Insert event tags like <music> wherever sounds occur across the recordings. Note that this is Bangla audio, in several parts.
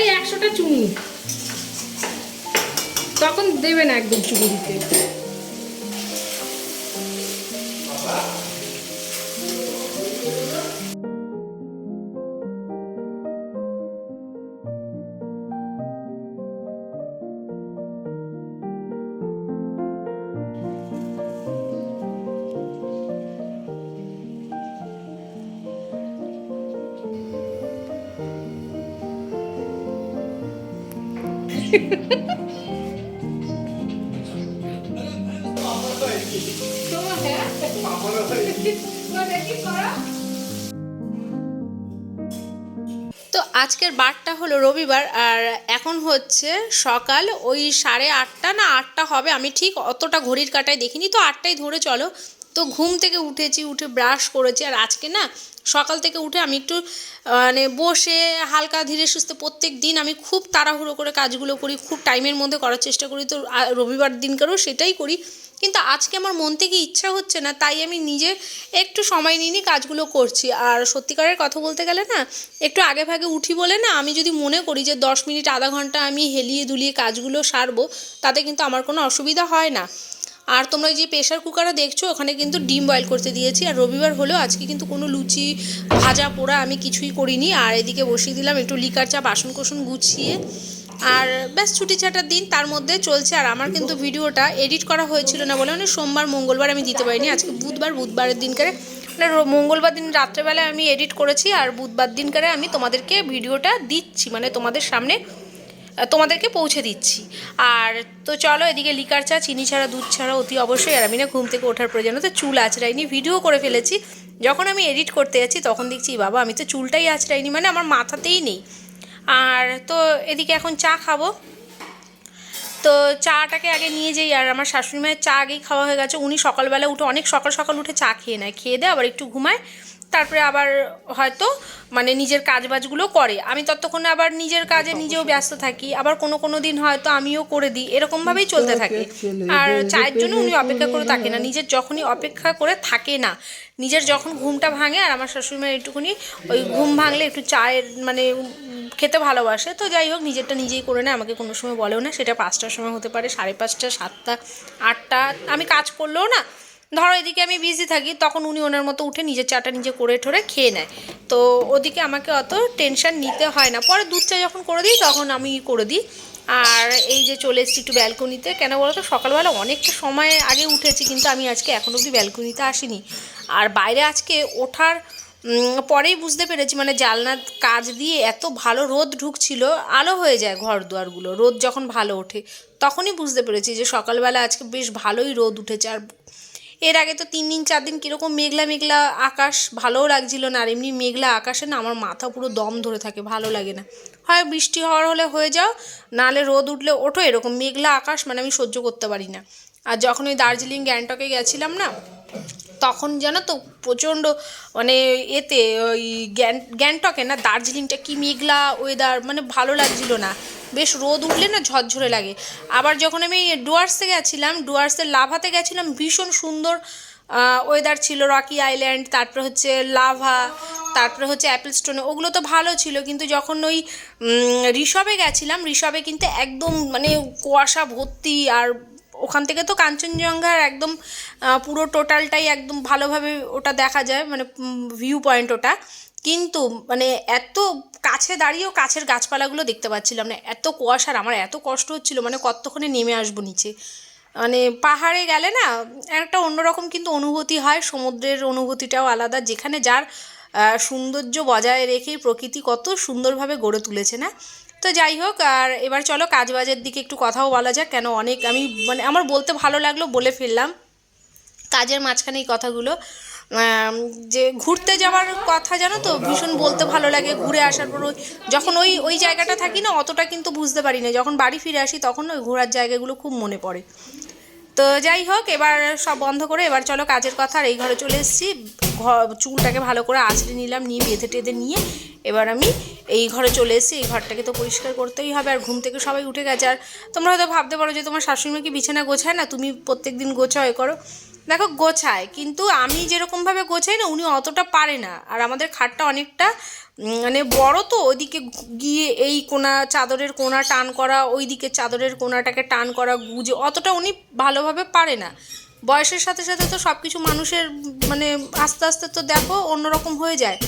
ওই একশোটা চুমুক তখন দেবেন একদম চুমু দিতে। তো আজকের বারটা হলো রবিবার আর এখন হচ্ছে সকাল ওই সাড়ে আটটা না আটটা হবে, আমি ঠিক অতটা ঘড়ির কাটায় দেখিনি, তো আটটাই ধরে চলো। তো ঘুম থেকে উঠেছি, উঠে ব্রাশ করেছি আর আজকে না সকাল থেকে উঠে আমি একটু মানে বসে হালকা ধীরে সুস্থে প্রত্যেক দিন আমি খুব তাড়াহুড়ো করে কাজগুলো করি, খুব টাইমের মধ্যে করার চেষ্টা করি, তো রবিবার দিনকারও সেটাই করি। কিন্তু আজকে আমার মন থেকে ইচ্ছা হচ্ছে না, তাই আমি নিজে একটু সময় নিয়ে নিয়ে কাজগুলো করছি। আর সত্যিকারের কথা বলতে গেলে না, একটু আগে ভাগে উঠি বলে না, আমি যদি মনে করি যে দশ মিনিট, আধা ঘণ্টা আমি হেলিয়ে দুলিয়ে কাজগুলো সারবো, তাতে কিন্তু আমার কোনো অসুবিধা হয় না। আর তোমরা যে প্রেশার কুকারে দেখছ, ওখানে কিন্তু ডিম বয়েল করতে দিয়েছি। আর রবিবার হলেও আজকে কিন্তু কোনো লুচি, ভাজা পোড়া আমি কিছুই করিনি। আর এদিকে বসিয়ে দিলাম একটু লিকার চা বাসন কোসন গুছিয়ে। আর ব্যাস ছুটি ছাটার দিন, তার মধ্যে চলছে। আর আমার কিন্তু ভিডিওটা এডিট করা হয়েছিল না বলে মানে সোমবার, মঙ্গলবার আমি দিতে পারিনি। আজকে বুধবার, বুধবারের দিনকারে মানে মঙ্গলবার দিন রাত্রেবেলায় আমি এডিট করেছি আর বুধবার দিনকারে আমি তোমাদেরকে ভিডিওটা দিচ্ছি। মানে তোমাদের সামনে তোমাদেরকে পৌঁছে দিচ্ছি। আর তো চলো, এদিকে লিকার চা, চিনি ছাড়া, দুধ ছাড়া অতি অবশ্যই। আর আমি না ঘুম থেকে ওঠার প্রয়োজন তো চুল আঁচড়াইনি, ভিডিও করে ফেলেছি। যখন আমি এডিট করতে যাচ্ছি, তখন দেখছি, বাবা, আমি তো চুলটাই আঁচড়াইনি। মানে আমার মাথাতেই নেই। আর তো এদিকে এখন চা খাব। তো চাটাকে আগে নিয়ে যাই, আর আমার শাশুড়ি মায়ের চা আগেই খাওয়া হয়ে গেছে। উনি সকালবেলা উঠে অনেক সকাল সকাল উঠে চা খেয়ে নেয়। খেয়ে দেয় আবার একটু ঘুমায়। তারপরে আবার হয়তো মানে নিজের কাজ বাজগুলো করে। আমি ততক্ষণে আবার নিজের কাজে নিজেও ব্যস্ত থাকি। আবার কোনো কোনো দিন হয়তো আমিও করে দিই। এরকমভাবেই চলতে থাকে। আর চায়ের জন্য উনি অপেক্ষা করে থাকে না। নিজের যখনই অপেক্ষা করে থাকে না নিজের যখন ঘুমটা ভাঙে আর আমার শাশুড়ি মায়ের একটুখানি ওই ঘুম ভাঙলে একটু চায়ের মানে খেতে ভালোবাসে। তো যাই হোক নিজেরটা নিজেই করে নেয়। আমাকে কোনো সময় বলেও না। সেটা পাঁচটার সময় হতে পারে সাড়ে পাঁচটা সাতটা আটটা। আমি কাজ করলেও না ধরো এদিকে আমি বিজি থাকি, তখন উনি ওনার মতো উঠে নিজের চাটা নিজে করে ঠোরে খেয়ে নেয়। তো ওদিকে আমাকে অত টেনশন নিতে হয় না। পরে দুধ চা যখন করে দিই, তখন আমি করে দিই। আর এই যে চলে এসেছি একটু ব্যালকনিতে কেন বলো তো সকালবেলা অনেকটা সময় আগে উঠেছি, কিন্তু আমি আজকে এখন অবধি ব্যালকনিতে আসিনি। আর বাইরে আজকে ওঠার পরেই বুঝতে পেরেছি মানে জালনার কাজ দিয়ে এত ভালো রোদ ঢুকছিল, আলো হয়ে যায় ঘর দুয়ারগুলো রোদ যখন ভালো ওঠে, তখনই বুঝতে পেরেছি যে সকালবেলা আজকে বেশ ভালোই রোদ উঠেছে। আর এর আগে তো তিন দিন, চার দিন কীরকম মেঘলা মেঘলা আকাশ ভালোও লাগছিল না। আর এমনি মেঘলা আকাশে না আমার মাথা পুরো দম ধরে থাকে, ভালো লাগে না। হয় বৃষ্টি হওয়ার হলে হয়ে যাও নালে রোদ উঠলে ওঠো, এরকম মেঘলা আকাশ মানে আমি সহ্য করতে পারি না। আর যখন ওই দার্জিলিং, গ্যাংটকে গেছিলাম না, তখন জানো তো প্রচণ্ড মানে এতে ওই গ্যাংটকে না, দার্জিলিংটা কি মেঘলা ওয়েদার মানে ভালো লাগছিল না। বেশ রোদ উঠলে না ঝরঝরে লাগে। আবার যখন আমি ডুয়ার্সে গেছিলাম, ডুয়ার্সের লাভাতে গেছিলাম, ভীষণ সুন্দর ওয়েদার ছিল, রকি আইল্যান্ড, তারপরে হচ্ছে লাভা, তারপরে হচ্ছে অ্যাপেল স্টোনে, ওগুলো তো ভালো ছিল, কিন্তু যখন ওই ঋষভে গেছিলাম, ঋষভে কিন্তু একদম মানে কুয়াশা ভর্তি, আর ওখান থেকে তো কাঞ্চনজঙ্ঘার একদম পুরো টোটালটাই একদম ভালোভাবে ওটা দেখা যায় মানে ভিউ পয়েন্ট ওটা। কিন্তু মানে এত কাছে দাঁড়িয়েও কাছের গাছপালাগুলো দেখতে পাচ্ছিলাম না। এত কুয়াশার আমার এত কষ্ট হচ্ছিল মানে কতক্ষণে নেমে আসব নিচে। মানে পাহাড়ে গেলে না, একটা অন্যরকম কিন্তু অনুভূতি হয়। সমুদ্রের অনুভূতিটাও আলাদা। যেখানে যার সৌন্দর্য বজায় রেখে প্রকৃতি কত সুন্দরভাবে গড়ে তুলেছে না? তো যাই হোক, আর এবার চলো কাজবাজের দিকে একটু কথাও বলা যাক। কেন অনেক, আমি মানে আমার বলতে ভালো লাগল বলে ফেললাম। কাজের মাঝখানে এই কথাগুলো। যে ঘুরতে যাওয়ার কথা জানো তো? ভীষণ বলতে ভালো লাগে, ঘুরে আসার পর ওই- যখন ওই ওই জায়গাটা থাকি না, অতটা কিন্তু বুঝতে পারি না। যখন বাড়ি ফিরে আসি, তখন ওই ঘোরার জায়গাগুলো খুব মনে পড়ে। তো যাই হোক, এবার সব বন্ধ করে, এবার চলো কাজের কথা, আর এই ঘরে চলে এসেছি। চুলটাকে ভালো করে আঁচড়ে নিলাম, নিয়ে বেঁধে টেঁধে নিয়ে, এবার আমি এই ঘরে চলে এসেছি। এই ঘরটাকে তো পরিষ্কার করতেই হবে, আর ঘুম থেকে সবাই উঠে গেছে। আর তোমরা হয়তো ভাবতে পারো যে তোমার শাশুড়িমা কি বিছানা গোছায় না? তুমি প্রত্যেক দিন গোছাও এ করো। দেখো, গোছায়। কিন্তু আমি যেরকমভাবে গোছাই না, উনি অতটা পারে না। আর আমাদের খাটটা অনেকটা মানে বড় তো, ওইদিকে গিয়ে এই কোনা, চাদরের কোনা টান করা, ওইদিকে চাদরের কোনাটাকে টান করা, গুজে, অতটা উনি ভালোভাবে পারে না। বয়সের সাথে সাথে তো সব কিছু মানুষের মানে আস্তে আস্তে তো দেখো অন্যরকম হয়ে যায়।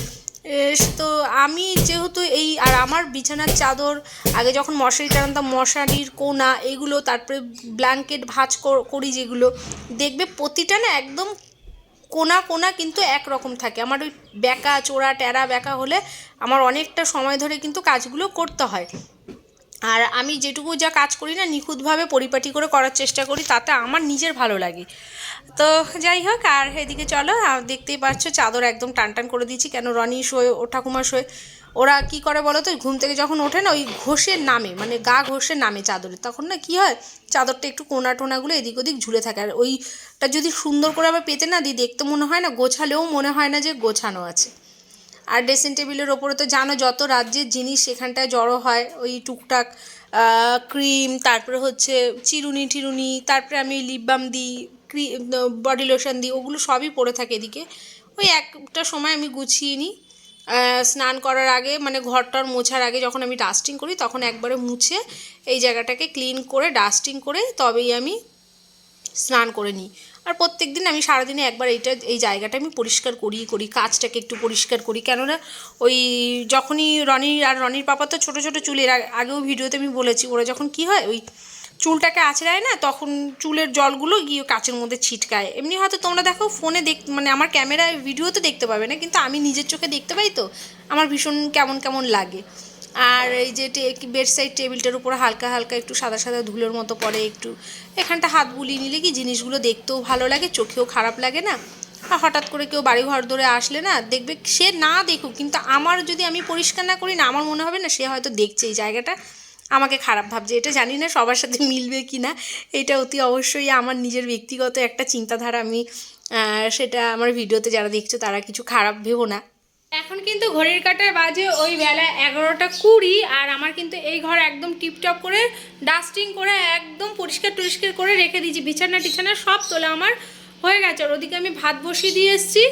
তো আমি যেহেতু এই, আর আমার বিছানার চাদর, আগে যখন মশারি টানতাম, মশারির কোনা, এগুলো, তারপরে ব্ল্যাঙ্কেট ভাঁজ করি যেগুলো, দেখবে প্রতিটা না একদম কোনা কোনা কিন্তু একরকম থাকে। আমার ওই ব্যাকা, চোরা ট্যারা ব্যাকা হলে আমার অনেকটা সময় ধরে কিন্তু কাজগুলো করতে হয়। আর আমি যেটুকু যা কাজ করি না, নিখুঁতভাবে পরিপাটি করে করার চেষ্টা করি, তাতে আমার নিজের ভালো লাগে। তো যাই হোক, আর এদিকে চলো দেখতেই পাচ্ছ চাদর একদম টান টান করে দিয়েছি। কেন রনি শোয়, ও ঠাকুমা শোয়। ওরা কি করে বলো তো ঘুম থেকে যখন ওঠে না, ওই ঘষের নামে মানে গা ঘষে নামে চাদরে। তখন না কি হয়, চাদরটা একটু কোনা টোনাগুলো এদিক ওদিক ঝুলে থাকে। আর ওইটা যদি সুন্দর করে আবার পেতে না দিই, দেখতে মনে হয় না, গোছালেও মনে হয় না যে গোছানো আছে। আর ড্রেসিং টেবিলের ওপরে তো জানো যত রাজ্যের জিনিস সেখানটায় জড়ো হয়, ওই টুকটাক ক্রিম তারপরে হচ্ছে চিরুনি টিরুনি তারপরে আমি লিপ বাম দিই ক্রি বডি লোশন দিই, ওগুলো সবই পড়ে থাকে এদিকে। ওই একটা সময় আমি গুছিয়ে নিই স্নান করার আগে মানে ঘরটার মোছার আগে যখন আমি ডাস্টিং করি, তখন একবারে মুছে এই জায়গাটাকে ক্লিন করে ডাস্টিং করে তবেই আমি স্নান করে নিই। আর প্রত্যেক দিন আমি সারাদিনে একবার এইটা, এই জায়গাটা আমি পরিষ্কার করি করি, কাজটাকে একটু পরিষ্কার করি। কেননা ওই যখনই রনি আর রনির পাপা তো ছোটো ছোটো চুলের আগেও ভিডিওতে আমি বলেছি, ওরা যখন কি হয়, ওই চুলটাকে আঁচড়ায় না, তখন চুলের জলগুলো গিয়ে কাচের মধ্যে ছিটকায়। এমনি হয়তো তোমরা দেখো ফোনে দেখ মানে আমার ক্যামেরায় ভিডিওতে দেখতে পাবে না, কিন্তু আমি নিজের চোখে দেখতে পাই তো, আমার ভীষণ কেমন কেমন লাগে। আর এই যে বেড সাইড টেবিলটার উপর হালকা হালকা একটু সাদা সাদা ধুলোর মতো পড়ে একটু। এখানটা হাত বুলিয়ে নিলে কি জিনিসগুলো দেখতেও ভালো লাগে, চোখেও খারাপ লাগে না? আর হঠাৎ করে কেউ বাড়ি ঘর ধরে আসলে না, দেখবে সে না দেখুক, কিন্তু আমার যদি আমি পরিষ্কার না করি না, আমার মনে হবে না সে হয়তো দেখছে এই জায়গাটা। আমাকে খারাপ ভাবছে, এটা জানি না সবার সাথে মিলবে কি না। এটা অতি অবশ্যই আমার নিজের ব্যক্তিগত একটা চিন্তাধারা, আমি সেটা আমার ভিডিওতে যারা দেখছ তারা কিছু খারাপ ভেবো না। এখন কিন্তু ঘড়ির কাটায় বাজে ওই বেলা এগারোটা কুড়ি, আর আমার কিন্তু এই ঘর একদম টিপটপ করে, ডাস্টিং করে, একদম পরিষ্কার টরিষ্কার করে রেখে দিয়েছি। বিছানা টিছানা সব তোলা আমার হয়ে গেছে। আর ওদিকে আমি ভাত বসিয়ে দিয়ে এসেছি।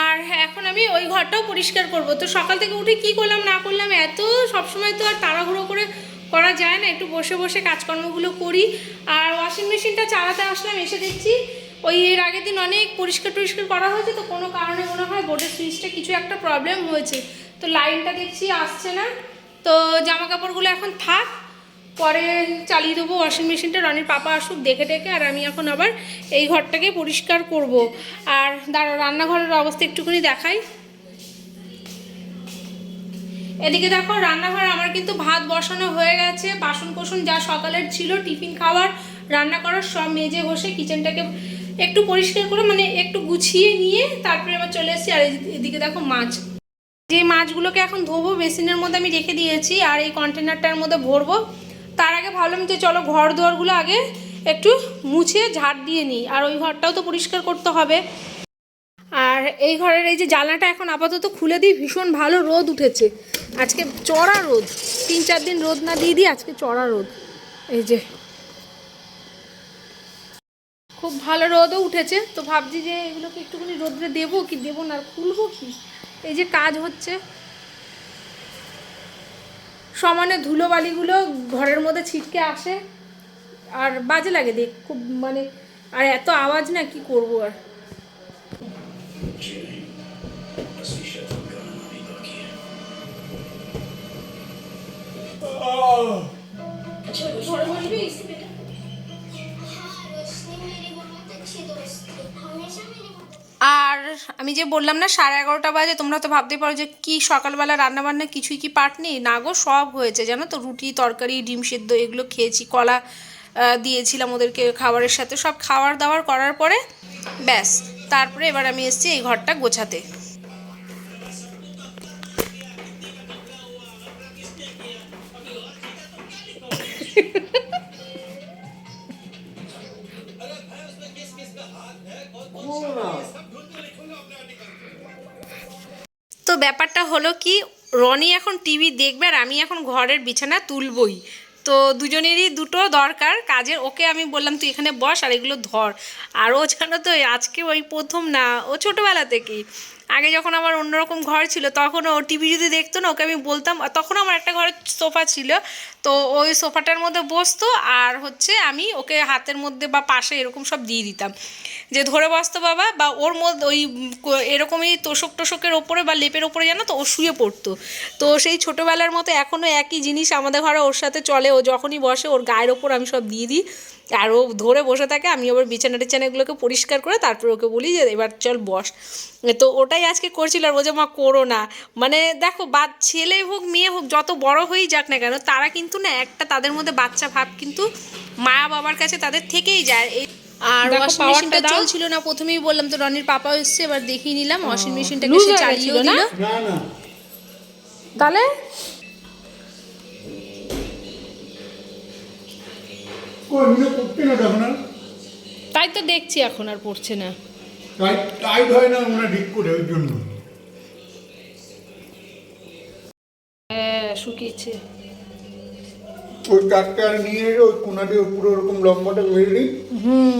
আর এখন আমি ওই ঘরটাও পরিষ্কার করব। তো সকাল থেকে উঠে কি করলাম, না করলাম, এত সবসময় তো আর তাড়াহুড়ো করে করা যায় না। একটু বসে বসে কাজকর্মগুলো করি। আর ওয়াশিং মেশিনটা চালাতে আসলাম, এসে দেখছি ওই এর আগের দিন অনেক পরিষ্কার টরিষ্কার করা হয়েছে, তো কোনো কারণে মনে হয় বোর্ডের সুইচটা কিছু একটা প্রবলেম হয়েছে। তো লাইনটা দেখছি আসছে না, তো জামা কাপড়গুলো এখন থাক, পরে চালিয়ে দেবো ওয়াশিং মেশিনটা রনির পাপা আসুক দেখে টেকে, আর আমি এখন আবার এই ঘরটাকে পরিষ্কার করব। আর দাঁড়া, রান্নাঘরের অবস্থা একটুখানি দেখাই। এদিকে দেখো, রান্নাঘর আমার কিন্তু ভাত বসানো হয়ে গেছে বাসন কোসন যা সকালের ছিল, টিফিন খাওয়ার, রান্না করার সব মেজে বসে কিচেনটাকে একটু পরিষ্কার করে মানে একটু গুছিয়ে নিয়ে তারপরে আবার চলে এসেছি আর এদি- এদিকে দেখো মাছ। যে মাছগুলোকে এখন ধোবো, বেসিনের মধ্যে আমি রেখে দিয়েছি আর এই কন্টেনারটার মধ্যে ভরবো। তার আগে ভাবলাম যে চলো ঘর দুয়ারগুলো আগে একটু মুছে ঝাড় দিয়ে নিই। আর ওই ঘরটাও তো পরিষ্কার করতে হবে। আর এই ঘরের এই যে জানলাটা এখন আপাতত খুলে দিই, ভীষণ ভালো রোদ উঠেছে। আজকে চড়া রোদ। তিন চার দিন রোদ না দিয়ে দিই, আজকে চড়া রোদ। এই যে খুব ভালো রোদও উঠেছে। তো ভাবছি যে এগুলোকে একটুখানি রোদ্রে দেবো কি দেবো না আর খুলবো কি? এই যে কাজ হচ্ছে। সমানে ধুলোবালিগুলো ঘরের মধ্যে ছিটকে আসে আর বাজে লাগে দেখ খুব মানে আর এত আওয়াজ না কি করব আর। ঘরে বসবি? আমি যে বললাম না, সাড়ে এগারোটা বাজে, তোমরা তো ভাবতে পারো যে কি সকালবেলা রান্নাবান্না, কিছুই কি পাটনি না গো, সব হয়েছে, জানো তো? রুটি, তরকারি, ডিম সেদ্ধ, এগুলো খেয়েছি, কলা দিয়েছিলাম ওদেরকে খাবারের সাথে। সব খাওয়ার দাওয়ার করার পরে, ব্যাস। তারপরে এবার আমি এসেছি এই ঘরটা গোছাতে। তো ব্যাপারটা হলো কি, রনি এখন টিভি দেখবে আর আমি এখন ঘরের বিছানা তুলবই। তো দুজনেরই দুটো দরকার কাজের। ওকে আমি বললাম, তুই এখানে বস আর এগুলো ধর। আর ও জানো তো, আজকে ওই প্রথম না, ও ছোটোবেলা থেকেই। আগে যখন আমার অন্যরকম ঘর ছিল, তখন ও টিভি যদি দেখতো না, ওকে আমি বলতাম। তখন আমার একটা ঘরের সোফা ছিল। তো ওই সোফাটার মধ্যে বসতো আর হচ্ছে আমি ওকে হাতের মধ্যে বা পাশে এরকম সব দিয়ে দিতাম। যে ধরে বসতো বাবা, বা ওর মধ্যে ওই এরকমই তোষক টোষকের ওপরে বা লেপের ওপরে জানো তো ও শুয়ে পড়তো। তো সেই ছোটোবেলার মতো এখনও একই জিনিস আমাদের ঘরে ওর সাথে চলে। ও যখনই বসে, ওর গায়ের ওপর আমি সব দিয়ে দিই। আর ও ধরে বসে থাকে আমি আবার বিছানা টিছানাগুলোকে পরিষ্কার করে তারপর ওকে বলি যে এবার চল বস। তো ওটাই আজকে করছিল আর ও যে মা করো না। মানে দেখো বা ছেলে হোক মেয়ে হোক যত বড় হয়েই যাক না কেন তারা কিন্তু না একটা তাদের মধ্যে বাচ্চা ভাব কিন্তু মা বাবার কাছে তাদের থেকেই যায়। এই আর ওয়াশিং মেশিনটা। চলছিল না প্রথমেই বললাম তো রনির পাপা এসছে এবার দেখিয়ে নিলাম ওয়াশিং মেশিনটাকে সে না? দিল। না না। তাহলে? কই করতে না দেখো না তাই তো দেখছি এখন আর পড়ছে না। টাইট টাইট হয় না ঠিক করে ওই জন্য। হ্যাঁ শুকিয়েছে। ওই কাকটা নিয়ে ওই কোনা দিয়ে পুরো ওরকম লম্বাটা মেরে দিই। হুম।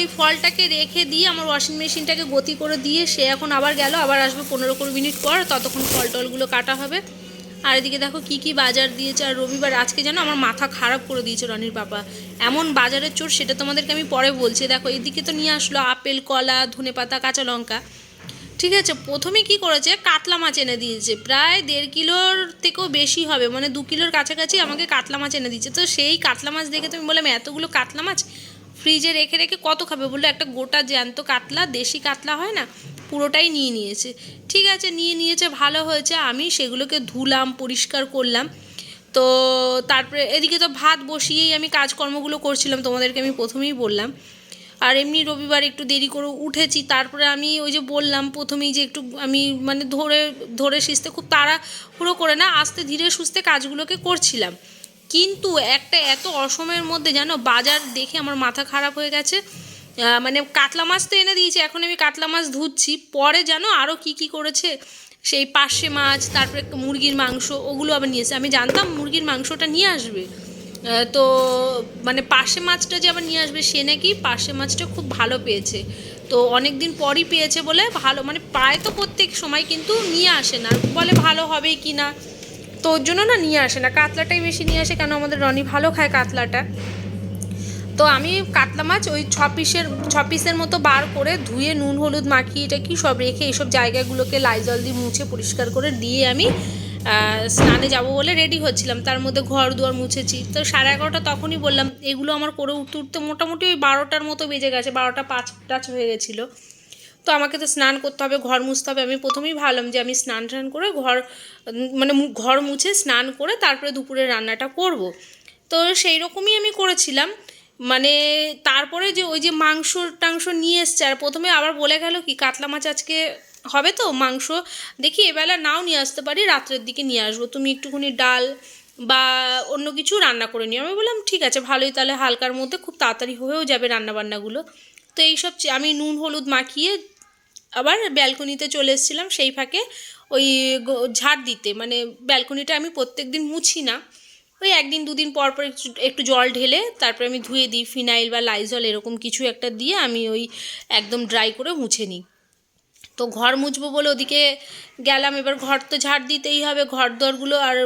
এই ফলটাকে রেখে দিয়ে আমার ওয়াশিং মেশিনটাকে গতি করে দিয়ে সে এখন আবার গেল, আবার আসবে পনেরো কুড়ি মিনিট পর, ততক্ষণ ফল টলগুলো কাটা হবে। আর এদিকে দেখো কি কি বাজার দিয়েছে, আর রবিবার আজকে যেন আমার মাথা খারাপ করে দিয়েছে রনির বাবা এমন বাজারের চোর সেটা তোমাদেরকে আমি পরে বলছি। দেখো, এদিকে তো নিয়ে আসলো আপেল, কলা, ধনে পাতা, কাঁচা লঙ্কা। ঠিক আছে, প্রথমে কি করেছে, কাতলা মাছ এনে দিয়েছে। প্রায় দেড় কিলোর থেকেও বেশি হবে মানে দু কিলোর কাছাকাছি আমাকে কাতলা মাছ এনে দিয়েছে। তো সেই কাতলা মাছ দেখে তুমি বললাম এতগুলো কাতলা মাছ ফ্রিজে রেখে রেখে কত খাবে? বলল, একটা গোটা জ্যান্ত কাতলা, দেশি কাতলা হয় না, পুরোটাই নিয়ে নিয়েছে। ঠিক আছে, নিয়ে নিয়েছে, ভালো হয়েছে। আমি সেগুলোকে ধুলাম, পরিষ্কার করলাম। তো তারপরে এদিকে তো ভাত বসিয়েই আমি কাজকর্মগুলো করছিলাম, তোমাদেরকে আমি প্রথমেই বললাম। আর এমনি রবিবার একটু দেরি করে উঠেছি, তারপরে আমি ওই যে বললাম প্রথমেই যে একটু আমি মানে ধরে ধরে সিস্তে খুব তাড়াহুড়ো করে না, আস্তে ধীরে সুস্থে কাজগুলোকে করছিলাম। কিন্তু একটা এত অসময়ের মধ্যে জানো, বাজার দেখে আমার মাথা খারাপ হয়ে গেছে। মানে কাতলা মাছ তো এনে দিয়েছে, এখন আমি কাতলা মাছ ধুচ্ছি। পরে জানো আরও কি কি করেছে? সেই পার্শে মাছ, তারপরে মুরগির মাংস, ওগুলো আবার নিয়ে নিয়েছে আমি জানতাম মুরগির মাংসটা নিয়ে আসবে। তো মানে পার্শে মাছটা যে আবার নিয়ে আসবে সে নাকি পার্শে মাছটা খুব ভালো পেয়েছে। তো অনেক দিন পরই পেয়েছে বলে ভালো মানে প্রায় তো প্রত্যেক সময়, কিন্তু নিয়ে আসে না। বলে ভালো হবে কি না? তো ওর জন্য না নিয়ে আসে না, কাতলাটাই বেশি নিয়ে আসে কেন আমাদের রনি ভালো খায় কাতলাটা। তো আমি কাতলা মাছ ওই ছ পিসের ছ পিসের মতো বার করে ধুয়ে নুন, হলুদ, মাখিয়ে এটা কি সব রেখে এইসব জায়গাগুলোকে লাইজল দিয়ে মুছে পরিষ্কার করে দিয়ে আমি স্নানে যাব বলে রেডি হচ্ছিলাম। তার মধ্যে ঘর দুয়ার মুছেছি। তো সাড়ে এগারোটা তখনই বললাম, এগুলো আমার করে উঠতে উঠতে মোটামুটি ওই বারোটার মতো বেজে গেছে, বারোটা পাঁচ টাচ হয়ে গেছিল। তো আমাকে তো স্নান করতে হবে, ঘর মুছতে হবে। আমি প্রথমেই ভাবলাম যে আমি স্নান টান করে ঘর মানে ঘর মুছে স্নান করে তারপরে দুপুরে রান্নাটা করব। তো সেই রকমই আমি করেছিলাম। মানে তারপরে যে ওই যে মাংস টাংস নিয়ে এসছে, আর প্রথমে আবার বলে গেল কি, কাতলা মাছ আজকে হবে তো, মাংস। দেখি এবেলা নাও নিয়ে আসতে পারি, রাত্রের দিকে নিয়ে আসব। তুমি একটুখানি ডাল বা অন্য কিছু রান্না করে নিও। আমি বললাম, ঠিক আছে, ভালোই, তাহলে হালকার মধ্যে খুব তাড়াতাড়ি হয়েও যাবে রান্নাবান্নাগুলো। তো এইসব আমি নুন, হলুদ মাখিয়ে আবার ব্যালকনিতে চলে এসেছিলাম সেই ফাঁকে ওই ঝাড় দিতে। মানে ব্যালকনিটা আমি প্রত্যেক দিন মুছি না। ওই একদিন, দুদিন পর পর একটু জল ঢেলে তারপরে আমি ধুয়ে দিই। ফিনাইল বা লাইজল এরকম কিছু একটা দিয়ে আমি ওই একদম ড্রাই করে মুছে নিই। তো ঘর মুছবো বলে ওদিকে গেলাম। এবার ঘর তো ঝাড় দিতেই হবে ঘর দরগুলো আর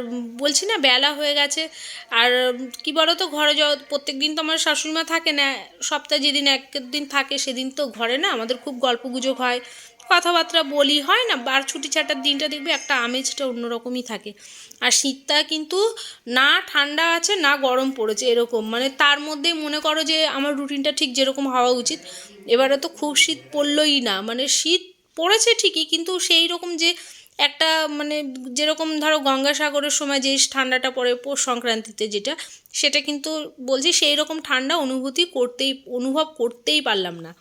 বলছি না বেলা হয়ে গেছে। আর কি বলো তো ঘরে প্রত্যেক দিন তো আমার শাশুড়িমা থাকে না, সপ্তাহে যেদিন এক দিন থাকে সেদিন তো ঘরে না, আমাদের খুব গল্প গুজব হয়, কথাবার্তা বলি, হয় না, বার ছুটি ছাটার দিনটা দেখবে একটা আমেজটা অন্যরকমই থাকে। আর শীতটা কিন্তু না ঠান্ডা আছে, না গরম পড়েছে এরকম মানে তার মধ্যে মনে করো যে আমার রুটিনটা ঠিক যেরকম হওয়া উচিত। এবারে তো খুব শীত পড়লই না মানে শীত পড়েছে ঠিকই, কিন্তু সেই রকম যে একটা মানে যেরকম ধরো গঙ্গাসাগরের সময় যে ঠান্ডাটা পড়ে পৌষ সংক্রান্তিতে যেটা, সেটা কিন্তু বলছি সেই রকম ঠান্ডা অনুভূতি করতেই, অনুভব করতেই পারলাম না।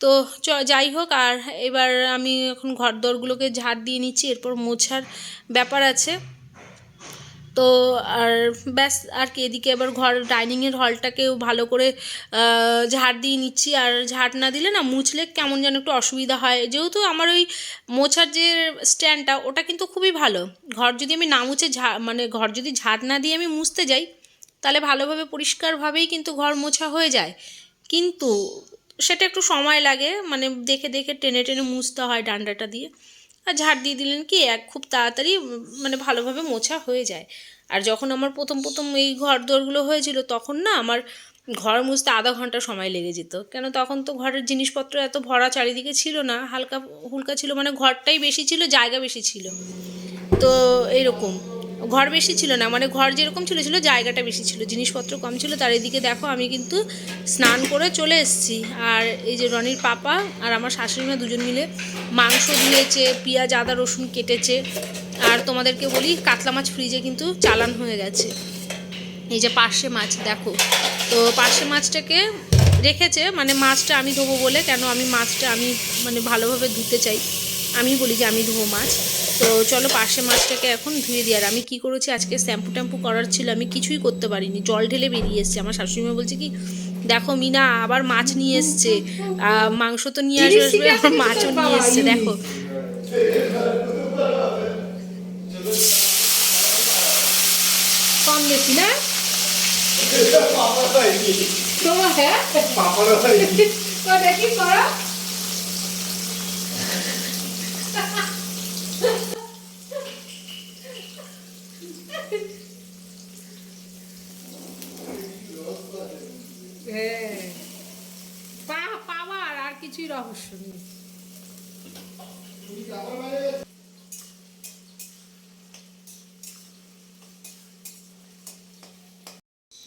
তো চ, যাই হোক, আর এবার আমি এখন ঘর দরগুলোকে ঝাড় দিয়ে নিচ্ছি, এরপর মোছার ব্যাপার আছে। তো আর ব্যাস, আর কি, এদিকে এবার ঘর ডাইনিংয়ের হলটাকেও ভালো করে ঝাড় দিয়ে নিচ্ছি। আর ঝাড় না দিলে না মুছলে কেমন যেন একটু অসুবিধা হয়। যেহেতু আমার ওই মোছার যে স্ট্যান্ডটা ওটা কিন্তু খুবই ভালো। ঘর যদি আমি না মুছে ঝা মানে ঘর যদি ঝাড় না দিয়ে আমি মুছতে যাই, তাহলে ভালোভাবে পরিষ্কারভাবেই কিন্তু ঘর মোছা হয়ে যায়। কিন্তু সেটা একটু সময় লাগে মানে দেখে দেখে টেনে টেনে মুছতে হয় ডান্ডাটা দিয়ে। আর ঝাড় দিয়ে দিলেন কি, এক খুব তাড়াতাড়ি মানে ভালোভাবে মোছা হয়ে যায়। আর যখন আমার প্রথম প্রথম এই ঘর দোরগুলো হয়েছিল, তখন না আমার ঘর মুছতে আধা ঘণ্টা সময় লেগে যেত। কেন তখন তো ঘরের জিনিসপত্র এত ভরা চারিদিকে ছিল না, হালকা, হুলকা ছিল মানে ঘরটাই বেশি ছিল, জায়গা বেশি ছিল। তো এইরকম। ঘর বেশি ছিল না মানে ঘর যেরকম ছিল ছিল, জায়গাটা বেশি ছিল, জিনিসপত্র কম ছিল, তার এদিকে দেখো আমি কিন্তু স্নান করে চলে এসেছি। আর এই যে রনির পাপা আর আমার শাশুড়ি মা দুজন মিলে মাংস দিয়েছে, পেঁয়াজ, আদা, রসুন কেটেছে, আর তোমাদেরকে বলি কাতলা মাছ ফ্রিজে কিন্তু চালান হয়ে গেছে। এই যে পার্শে মাছ, দেখো। তো পার্শে মাছটাকে রেখেছে মানে মাছটা আমি ধোবো বলে, কেন আমি মাছটা আমি মানে ভালোভাবে ধুতে চাই। আমি বলি যে আমি ধোবো মাছ। তো চলো পার্শে মাছটাকে এখন ধুয়ে দিই। আর আমি কি করেছি? আজকে শ্যাম্পু ট্যাম্পু করার ছিল আমি কিছুই করতে পারিনি। জল ঢেলে বেরিয়ে এসছে। আমার শাশুড়ি মা বলছে কি দেখো মিনা আবার মাছ নিয়ে এসছে। মাংস তো নিয়ে আসবে আসবে আবার মাছও নিয়ে এসছে। দেখো। কম বেশি না? <laughs> তোমার হ্যাঁ? <laughs>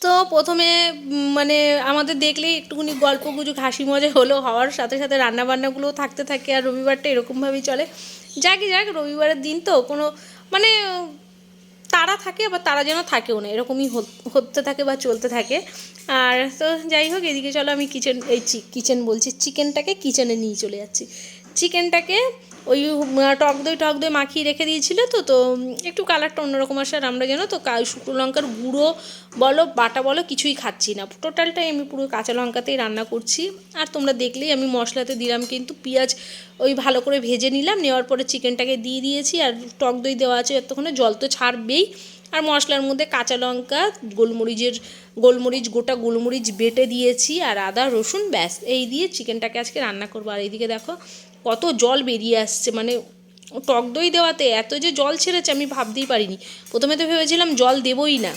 তো প্রথমে মানে আমাদের দেখলেই একটুখানি গল্প গুজব হাসি মজা হলো, হওয়ার সাথে সাথে রান্নাবান্নাগুলোও থাকতে থাকে, আর রবিবারটা এরকমভাবেই চলে। যাক যাক, রবিবারের দিন তো কোনো মানে তারা থাকে আবার তারা যেন থাকেও না, এরকমই হত- থাকে বা চলতে থাকে। আর তো যাই হোক, এদিকে চলো আমি কিচেন এই কিচেন বলছি চিকেনটাকে কিচেনে নিয়ে চলে যাচ্ছি। চিকেনটাকে ওই টক দই টক দই মাখিয়ে রেখে দিয়েছিল তো তো একটু কালারটা অন্যরকম আসে আর আমরা যেন তো শুকনো লঙ্কার গুঁড়ো বলো, বাটা বলো, কিছুই খাচ্ছি না। টোটালটাই আমি পুরো কাঁচা লঙ্কাতেই রান্না করছি। আর তোমরা দেখলেই আমি মশলাতে দিলাম কিন্তু পেঁয়াজ ওই ভালো করে ভেজে নিলাম, নেওয়ার পরে চিকেনটাকে দিয়ে দিয়েছি আর টক দই দেওয়া আছে এতক্ষণে, জল তো ছাড়বেই। আর মশলার মধ্যে কাঁচা লঙ্কা, গোলমরিচের, গোলমরিচ, গোটা গোলমরিচ বেটে দিয়েছি আর আদা, রসুন, ব্যাস, এই দিয়ে চিকেনটাকে আজকে রান্না করব। আর এইদিকে দেখো কত জল বেরিয়ে আসছে মানে টক দই দেওয়াতে এত যে জল ছেড়েছে আমি ভাবতেই পারিনি। প্রথমে তো ভেবেছিলাম জল দেবই না।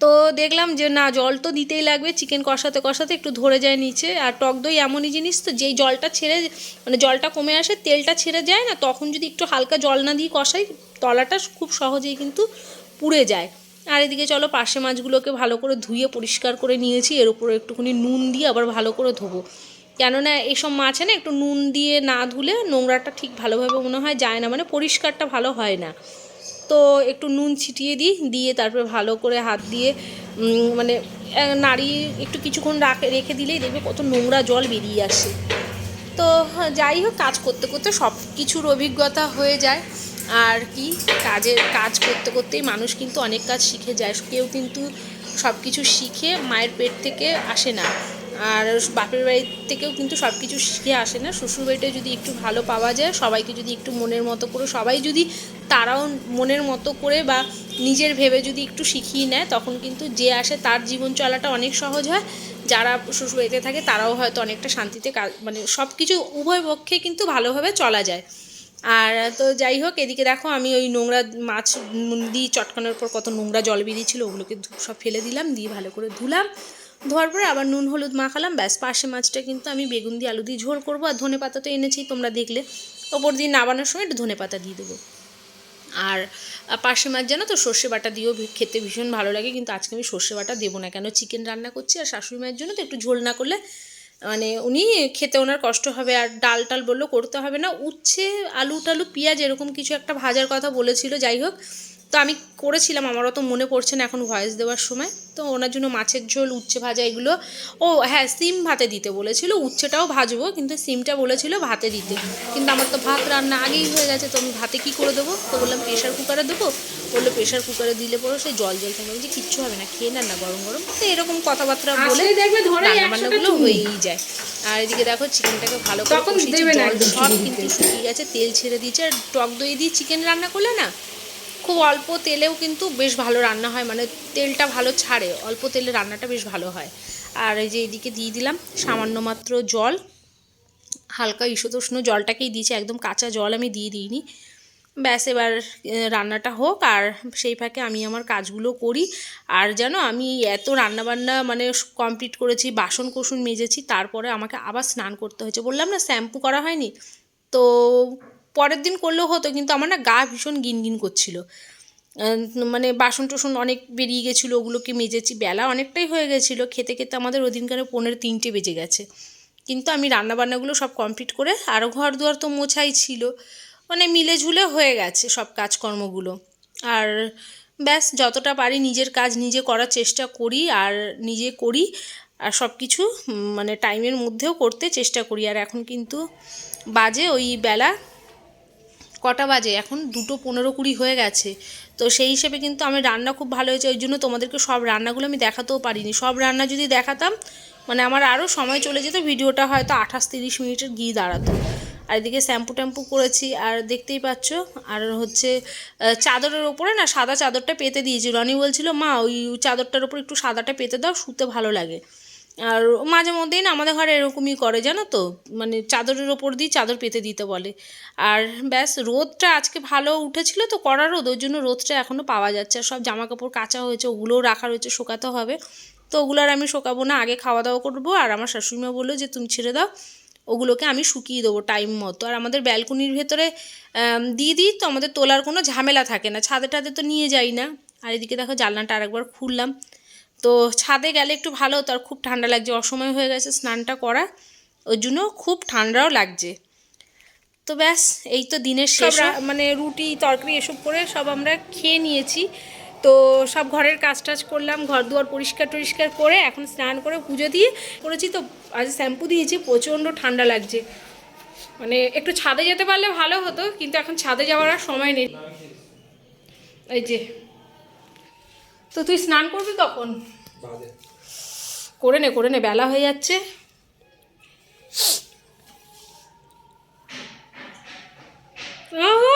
তো দেখলাম যে না, জল তো দিতেই লাগবে চিকেন কষাতে কষাতে একটু ধরে যায় নিচে। আর টক দই এমনই জিনিস তো, যেই জলটা ছেড়ে মানে জলটা কমে আসে, তেলটা ছেড়ে যায় না, তখন যদি একটু হালকা জল না দিয়ে কষাই, তলাটা খুব সহজেই কিন্তু পুড়ে যায়। আর এদিকে চলো পাশে মাছগুলোকে ভালো করে ধুয়ে পরিষ্কার করে নিয়েছি, এর উপরে একটুখানি নুন দিয়ে আবার ভালো করে ধোবো। কেননা এইসব মাছে না একটু নুন দিয়ে না ধুলে নোংরাটা ঠিক ভালোভাবে মনে হয় যায় না মানে পরিষ্কারটা ভালো হয় না। তো একটু নুন ছিটিয়ে দিই, দিয়ে তারপরে ভালো করে হাত দিয়ে মানে নাড়ি একটু কিছুক্ষণ রাখে, রেখে দিলেই দেখবে কত নোংরা জল বেরিয়ে আসে। তো যাই হোক, কাজ করতে করতে সব কিছুর অভিজ্ঞতা হয়ে যায়। আর কি কাজের কাজ করতে করতেই মানুষ কিন্তু অনেক কাজ শিখে যায়। কেউ কিন্তু সব কিছু শিখে মায়ের পেট থেকে আসে না। আর বাপের বাড়ি থেকেও কিন্তু সব কিছু শিখে আসে না। শ্বশুরবাড়িটা যদি একটু ভালো পাওয়া যায়, সবাইকে যদি একটু মনের মতো করে, সবাই যদি তারাও মনের মতো করে বা নিজের ভেবে যদি একটু শিখিয়ে নেয়, তখন কিন্তু যে আসে তার জীবন চলাটা অনেক সহজ হয়। যারা শ্বশুরবাড়িতে থাকে, তারাও হয়তো অনেকটা শান্তিতে কাজ মানে সব কিছু উভয় পক্ষে কিন্তু ভালোভাবে চলা যায়। আর তো যাই হোক, এদিকে দেখো আমি ওই নোংরা মাছ দিয়ে চটকানোর পর কত নোংরা জল বেরিয়েছিল, ওগুলোকে সব ফেলে দিলাম, দিয়ে ভালো করে ধুলাম। ধোয়ার পরে আবার নুন, হলুদ মাখালাম। ব্যাস পাশে মাছটা কিন্তু আমি বেগুন দিয়ে আলু দিয়ে ঝোল করব। আর ধনে পাতা তো এনেছি, তোমরা দেখলে। ওপর দিয়ে নাবানোর সময় একটু ধনে পাতা দিয়ে দেবো। আর পাশে মাছ জানো তো, সর্ষে বাটা দিয়েও খেতে ভীষণ ভালো লাগে। কিন্তু আজকে আমি সর্ষে বাটা দেবো না। কেন? চিকেন রান্না করছি আর শাশুড়ি মায়ের জন্য তো একটু ঝোল না করলে মানে উনি খেতে ওনার কষ্ট হবে। আর ডাল টাল বলল, করতে হবে না। উচ্ছে, আলু টালু, পেঁয়াজ এরকম কিছু একটা ভাজার কথা বলেছিল। যাই হোক তো আমি করেছিলাম আমারও তো মনে পড়ছে না এখন ভয়েস দেওয়ার সময়। তো ওনার জন্য মাছের ঝোল উচ্ছে ভাজা এগুলো। ও হ্যাঁ সিম ভাতে দিতে বলেছিল উচ্ছেটাও ভাজবো কিন্তু সিমটা বলেছিল ভাতে দিতে। কিন্তু আমার তো ভাত রান্না আগেই হয়ে গেছে তো আমি ভাতে কী করে দেবো? তো বললাম প্রেশার কুকারে দেবো। বলল প্রেশার কুকারে দিলে পরে সেই জল জল থাকবে যে কিচ্ছু হবে না খেয়ে নেন না গরম গরম। তো এরকম কথাবার্তা বলে আসলেই দেখবে ধরেই রান্না একশোটা বান্নাগুলো চুমু। হয়েই যায়। আর এদিকে দেখো চিকেনটাকে ভালো করে না সব কিন্তু শুকিয়ে গেছে তেল ছেড়ে দিয়েছে আর টক দই দিয়ে চিকেন রান্না করলে না খুব অল্প তেলেও কিন্তু বেশ ভালো রান্না হয়। মানে তেলটা ভালো ছাড়ে, অল্প তেলে রান্নাটা বেশ ভালো হয়। আর এই যে এদিকে দিয়ে দিলাম সামান্য মাত্র জল। হালকা ঈশতোষ্ণ জলটাকেই দিয়েছি, একদম কাঁচা জল আমি দিয়ে দিইনি। ব্যাস, এবার রান্নাটা হোক। আর সেই ফাঁকে আমি আমার কাজগুলো করি। আর যেন আমি এত রান্নাবান্না মানে কমপ্লিট করেছি, বাসন কোসন মেজেছি, তারপরে আমাকে আবার স্নান করতে হয়েছে। বললাম না শ্যাম্পু করা হয়নি? তো পরের দিন করলেও হতো, কিন্তু আমার না গা ভীষণ গিনগিন করছিল। মানে বাসন টাসন অনেক বেরিয়ে গেছিল, ওগুলোকে মেজেছি, বেলা অনেকটাই হয়ে গেছিল, খেতে খেতে আমাদের ওই দিনকারে পনেরো তিনটে বেজে গেছে। কিন্তু আমি রান্নাবান্নাগুলো সব কমপ্লিট করে আরও ঘর দুয়ার তো মোছাই ছিল মানে মিলে ঝুলে হয়ে গেছে সব কাজকর্মগুলো। আর ব্যাস, যতটা পারি নিজের কাজ নিজে করার চেষ্টা করি, আর নিজে করি, আর সব কিছু মানে টাইমের মধ্যেও করতে চেষ্টা করি। আর এখন কিন্তু বাজে ওই বেলা কটা বাজে? এখন দুটো পনেরো কুড়ি হয়ে গেছে। তো সেই হিসেবে কিন্তু আমি রান্না খুব ভালো হয়েছে। ওই জন্য তোমাদেরকে সব রান্নাগুলো আমি দেখাতেও পারিনি। সব রান্না যদি দেখাতাম মানে আমার আরও সময় চলে যেত, ভিডিওটা হয়তো আঠাশ তিরিশ মিনিটের গিয়ে দাঁড়াতো। আর এদিকে শ্যাম্পু ট্যাম্পু করেছি, আর দেখতেই পাচ্ছ, আর হচ্ছে চাদরের ওপরে না সাদা চাদরটা পেতে দিয়েছি। রনি বলছিল, মা, ওই চাদরটার ওপর একটু সাদাটা পেতে দাও, শুতে ভালো লাগে। আর মাঝে মধ্যেই না আমাদের ঘরে এরকমই করে, জানো তো? মানে চাদরের ওপর দিয়ে চাদর পেতে দিতে বলে। আর ব্যাস, রোদটা আজকে ভালো উঠেছিল তো কড়া রোদ, ওই জন্য রোদটা এখনও পাওয়া যাচ্ছে। আর সব জামা কাপড় কাঁচা হয়েছে, ওগুলোও রাখা রয়েছে, শোকাতে হবে। তো ওগুলো আর আমি শোকাবো না, আগে খাওয়া দাওয়া করব। আর আমার শাশুড়িমা বলল যে, তুমি ছেড়ে দাও, ওগুলোকে আমি শুকিয়ে দেবো টাইম মতো। আর আমাদের ব্যালকনির ভেতরে দিয়ে দিই তো আমাদের তোলার কোনো ঝামেলা থাকে না। ছাদে টাদে তো নিয়ে যাই না। আর এদিকে দেখো জানলাটা আরেকবার খুললাম। তো ছাদে গেলে একটু ভালো হতো আর খুব ঠান্ডা লাগছে অসময় হয়ে গেছে স্নানটা করা ওই জন্য খুব ঠান্ডাও লাগছে। তো ব্যাস এই তো দিনের শেষ। মানে রুটি তরকারি এসব করে সব আমরা খেয়ে নিয়েছি। তো সব ঘরের কাজ টাজ করলাম ঘর দুয়ার পরিষ্কার টরিষ্কার করে এখন স্নান করে পুজো দিয়ে করেছি। তো আজ শ্যাম্পু দিয়েছি প্রচণ্ড ঠান্ডা লাগছে। মানে একটু ছাদে যেতে পারলে ভালো হতো কিন্তু এখন ছাদে যাওয়ার আর সময় নেই। এই যে। তো তুই স্নান করবি কখন? করে নে করে নে বেলা হয়ে যাচ্ছে। আহা!